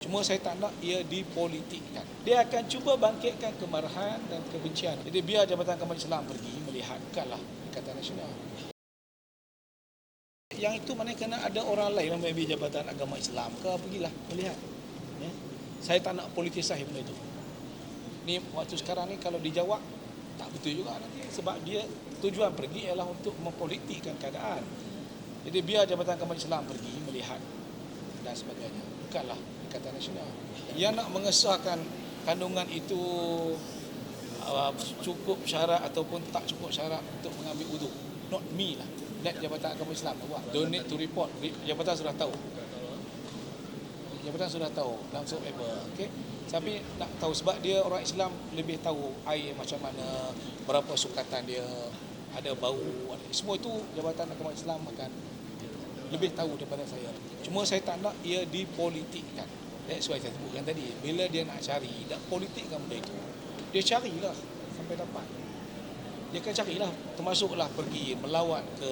Cuma saya tak nak ia dipolitikkan. Dia akan cuba bangkitkan kemarahan dan kebencian. Jadi biar Jabatan Kemajuan Islam pergi melihatkanlah Ikatan Nasional. Yang itu mana kena ada orang lain yang mengambil Jabatan Agama Islam ke pergilah melihat. Ya. Saya tak nak politisasi benda itu. Ni waktu sekarang ni kalau dijawab tak betul juga nanti sebab dia tujuan pergi ialah untuk mempolitikkan keadaan. Jadi biar Jabatan Kemajuan Islam pergi melihat dan sebagainya. Bukanlah Ikatan Nasional. Yang nak mengesahkan kandungan itu uh, cukup syarat ataupun tak cukup syarat untuk mengambil wuduk. Not me lah. Let Jabatan Agama Islam buat. Don't need to report. Jabatan sudah tahu. Jabatan sudah tahu langsung paper. Okay? Tapi nak tahu sebab dia orang Islam lebih tahu air macam mana, berapa sukatan dia, ada bau, semua itu Jabatan Agama Islam akan lebih tahu daripada saya. Cuma saya tak nak ia dipolitikkan. That's why saya sebutkan tadi. Bila dia nak cari, nak politikkan benda itu. Dia carilah sampai dapat. Dia akan carilah. Termasuklah pergi melawat ke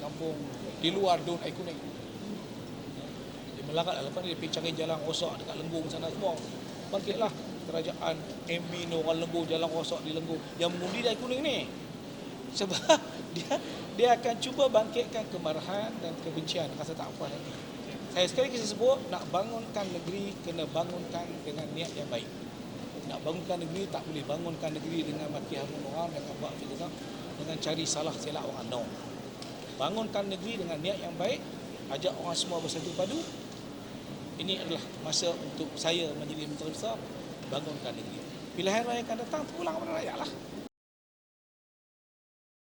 kampung di luar Dun Air Kuning. Dia melarat lepas ni dia pergi cari jalan rosak dekat Lenggong sana semua. Bangkitlah kerajaan MB ni orang Lenggong jalan rosak di Lenggong yang mengundi di Air Kuning ni. Sebab dia dia akan cuba bangkitkan kemarahan dan kebencian rasa tak puas nanti. Saya sekali lagi sebut nak bangunkan negeri kena bangunkan dengan niat yang baik. Nak bangunkan negeri tak boleh bangunkan negeri dengan maki harum orang dengan buat fitnah dengan cari salah silap orang no. Bangunkan negeri dengan niat yang baik, ajak orang semua bersatu padu. Ini adalah masa untuk saya menjadi menteri besar bangunkan negeri. Pilihan raya akan datang pulang kepada rakyat lah.